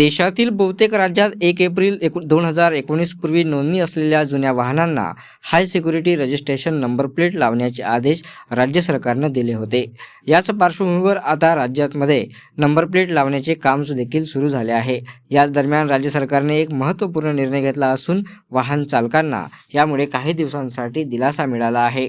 देशातील बहुतेक राज्यात एक एप्रिल एकूण दोन हजार एकोणीस पूर्वी नोंदणी असलेल्या जुन्या वाहनांना high security registration number plate लावण्याचे आदेश राज्य सरकारनं दिले होते. याच पार्श्वभूमीवर आता राज्यातमध्ये नंबर प्लेट लावण्याचे काम देखील सुरू झाले आहे. याच दरम्यान राज्य सरकारने एक महत्त्वपूर्ण निर्णय घेतला असून वाहन चालकांना यामुळे काही दिवसांसाठी दिलासा मिळाला आहे.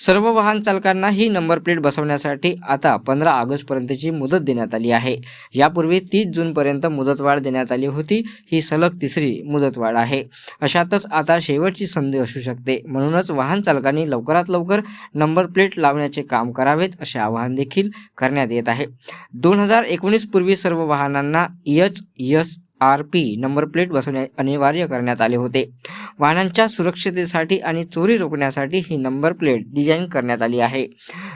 सर्व वाहन चालकांना ही नंबर प्लेट बसवण्यासाठी आता पंधरा ऑगस्टपर्यंतची मुदत देण्यात आली आहे. यापूर्वी तीस जूनपर्यंत मुदतवाढ देण्यात आली होती. ही सलग तिसरी मुदतवाढ आहे. अशातच आता शेवटची संधी असू शकते. म्हणूनच वाहन चालकांनी लवकरात लवकर नंबर प्लेट लावण्याचे काम करावेत असे आवाहन देखील करण्यात येत आहे. दोन हजार एकोणीस पूर्वी सर्व वाहनांना H S R P number plate बसवणे अनिवार्य करण्यात आले होते. वाहनांच्या सुरक्षिततेसाठी आणि चोरी रोखण्यासाठी ही नंबर प्लेट डिझाईन करण्यात आली आहे.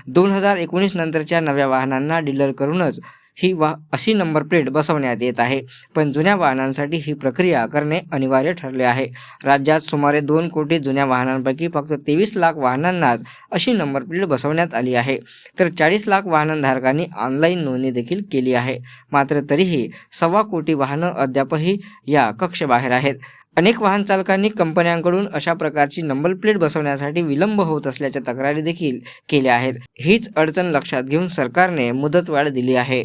दोन हजार एकोणीस नंतरच्या नव्या वाहनांना डिलर करूनच ही वा अशी नंबर प्लेट बसवण्यात येत आहे. पण जुन्या वाहनांसाठी ही प्रक्रिया करणे अनिवार्य ठरले आहे. राज्यात सुमारे दोन कोटी जुन्या वाहनांपैकी फक्त तेवीस लाख वाहनांनाच अशी नंबर प्लेट बसवण्यात आली आहे. तर चाळीस लाख वाहनधारकांनी ऑनलाईन नोंदणी देखील केली आहे. मात्र तरीही सव्वा कोटी वाहनं अद्यापही या कक्षबाहेर आहेत. अनेक वाहन चालकांनी कंपन्यांकडून अशा प्रकारची नंबर प्लेट बसवण्यासाठी विलंब होत असल्याच्या तक्रारी देखील केल्या आहेत. हीच अडचण लक्षात घेऊन सरकारने मुदतवाढ दिली आहे.